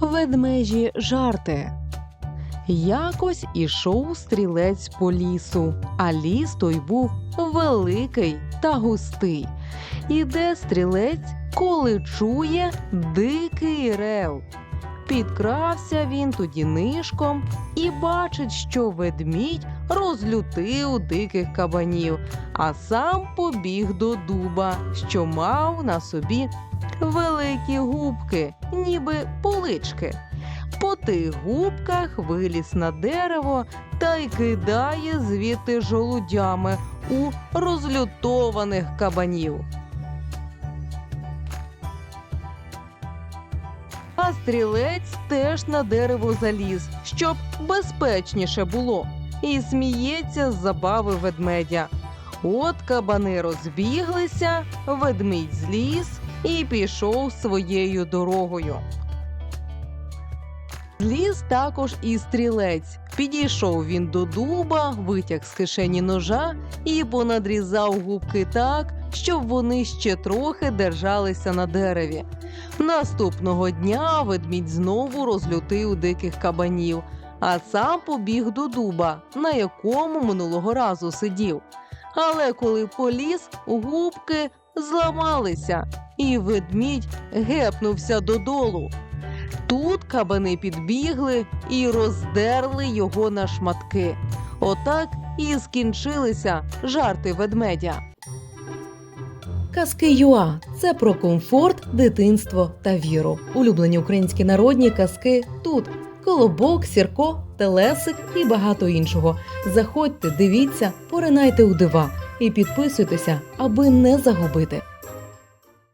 Ведмежі жарти. Якось ішов стрілець по лісу, а ліс той був великий та густий. Іде стрілець, коли чує дикий рев. Підкрався він тоді нишком і бачить, що ведмідь розлютив диких кабанів, а сам побіг до дуба, що мав на собі великі губки, ніби полички. По тих губках виліз на дерево та й кидає звідти жолудями у розлютованих кабанів. А стрілець теж на дерево заліз, щоб безпечніше було, і сміється з забави ведмедя. От кабани розбіглися, ведмідь зліз і пішов своєю дорогою. Зліз також і стрілець. Підійшов він до дуба, витяг з кишені ножа і понадрізав губки так, щоб вони ще трохи держалися на дереві. Наступного дня ведмідь знову розлютив диких кабанів, а сам побіг до дуба, на якому минулого разу сидів. Але коли поліз, губки зламалися, і ведмідь гепнувся додолу. Тут кабани підбігли і роздерли його на шматки. Отак і скінчилися жарти ведмедя. Казки Юа це про комфорт, дитинство та віру. Улюблені українські народні казки тут. Колобок, сірко, телесик і багато іншого. Заходьте, дивіться, поринайте у дива і підписуйтеся, аби не загубити.